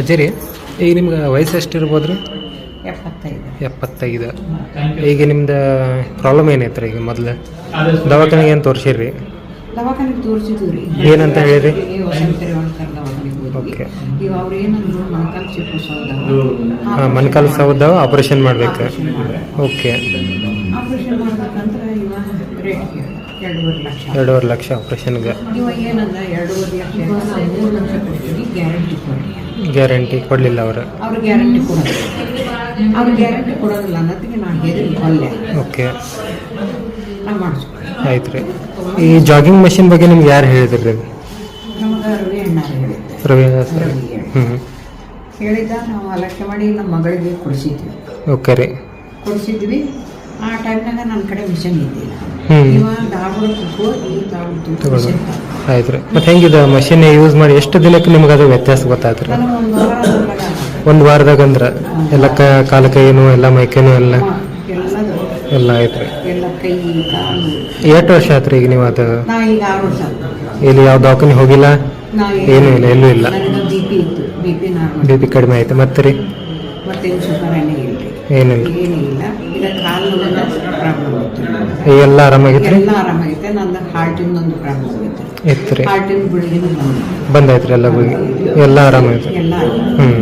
ಅಜ್ಜಿ ರೀ ಈಗ ನಿಮ್ಗೆ ವಯಸ್ಸು ಎಷ್ಟು ಇರ್ಬೋದು ರೀ ಎಪ್ಪತ್ತೈದು. ಎಪ್ಪತ್ತೈದು. ಈಗ ನಿಮ್ದು ಪ್ರಾಬ್ಲಮ್ ಏನೈತೆ ರೀ ಈಗ ಮೊದಲು? ದವಾಖಾನೆಗೆ ಏನು ತೋರಿಸಿರಿ ದವಾಖಾನೆಗೆ ತೋರಿಸಿದ್ವಿ ರೀ. ಏನಂತ ಹೇಳಿರಿ? ಓಕೆ ಈಗ ಅವ್ರು ಏನಂದ್ರು ಮೊಣಕಾಲು ಚಿಪ್ಪು ಹಾಂ ಮಣ್ಕಾಲು ಸೌದ ಆಪ್ರೇಷನ್ ಮಾಡ್ಬೇಕು. ಓಕೆ ಆಪರೇಷನ್ ಮಾಡ್ಬೇಕಂದ್ರೆ ಇವಾಗ ರೇಟ್ ಎರಡೂವರೆ ಲಕ್ಷ. ಎರಡೂವರೆ ಲಕ್ಷ ಆಪ್ರೇಷನ್ಗೆ. ಇವಾಗ ಏನಂದ ಎರಡೂವರೆ ಲಕ್ಷ. ನಾವು ಮೂರು ಲಕ್ಷ ಕೊಡ್ತೀವಿ. ಗ್ಯಾರಂಟಿ ಕೊಡಲಿಲ್ಲ ಅವರು. ಅವ್ರು ಗ್ಯಾರಂಟಿ ಕೊಡೋದು ಅವ್ರು ಗ್ಯಾರಂಟಿ ಕೊಡೋದಿಲ್ಲ ಅನ್ನೋದಕ್ಕೆ ನಾನು ಹೇಳಿ ಕೊಲ್ಲೆ ಓಕೆ. ನಾವು ಆಯ್ತು ರೀ. ಈ ಜಾಗಿಂಗ್ ಮಷಿನ್ ಬಗ್ಗೆ ನಿಮ್ಗೆ ಯಾರು ಹೇಳಿದ್ರಿ ರೀ? ನಮಗೆ ರವಿ ಹೇಳಿದ್ರು. ರವಿ ಸರ್. ರವಿ ಹೇಳಿ. ಹ್ಞೂ ಹೇಳಿದ ನಾವು ಅಲಕ್ಷ ಮಾಡಿ ನಮ್ಮ ಮಗಳಿಗೆ ಕೊಡಿಸಿದ್ವಿ. ಓಕೆ ರೀ. ಕೊಡಿಸಿದ್ವಿ. ಆ ಟೈಮ್ನಾಗ ನನ್ನ ಕಡೆ ಮಿಷನ್ ಇದ್ದಿಲ್ಲ. ಇವಾಗ. ಮಿಷನ್ ಆಯ್ತು ರೀ. ಮತ್ತು ಹೆಂಗಿದೆ ಮಷಿನ್ ಯೂಸ್ ಮಾಡಿ ಎಷ್ಟು ದಿನಕ್ಕೆ ನಿಮ್ಗೆ ಅದು ವ್ಯತ್ಯಾಸ ಗೊತ್ತಾಯ್ತು ರೀ? ಒಂದು ವಾರದಾಗ ಅಂದ್ರೆ? ಎಲ್ಲ ಕಾಲ ಕೈನು ಎಲ್ಲ ಮೈಕೈನು ಎಲ್ಲ? ಎಲ್ಲ ಆಯ್ತು ರೀ. ಎಷ್ಟು ವರ್ಷ ಆಯ್ತು ಈಗ ನೀವು ಅದು? ಇಲ್ಲಿ ಯಾವ ದವಾಖಾನೆ ಹೋಗಿಲ್ಲ? ಏನೂ ಇಲ್ಲ ಎಲ್ಲೂ ಇಲ್ಲ. ಬಿ ಪಿ ಕಡಿಮೆ ಆಯ್ತು. ಮತ್ತೆ ರೀ? ಮತ್ತೇನು ಶುಗರ್ ಎಣ್ಣೆ ಇಲ್ಲ ಏನಿಲ್ಲ. ಏನೂ ಇಲ್ಲ ಈಗ ಕಾಲು ಪ್ರಾಬ್ಲಮ್ ಇತ್ತು ಎಲ್ಲ ಆರಾಮಾಗಿತ್ತು ಎಲ್ಲ ಆರಾಮಾಗೈತೆ ನಂದು ಹಾರ್ಟಿಂದ ಒಂದು ಪ್ರಾಬ್ಲಮ್ ಐತೆ ಇತ್ತು ರೀ ಹಾರ್ಟಿನ ಗುಳಿಗೆನೂ ಬಂದಾಯ್ತು ರೀ ಎಲ್ಲ ಎಲ್ಲ ಆರಾಮಾಯ್ತು ಎಲ್ಲ ಹ್ಞೂ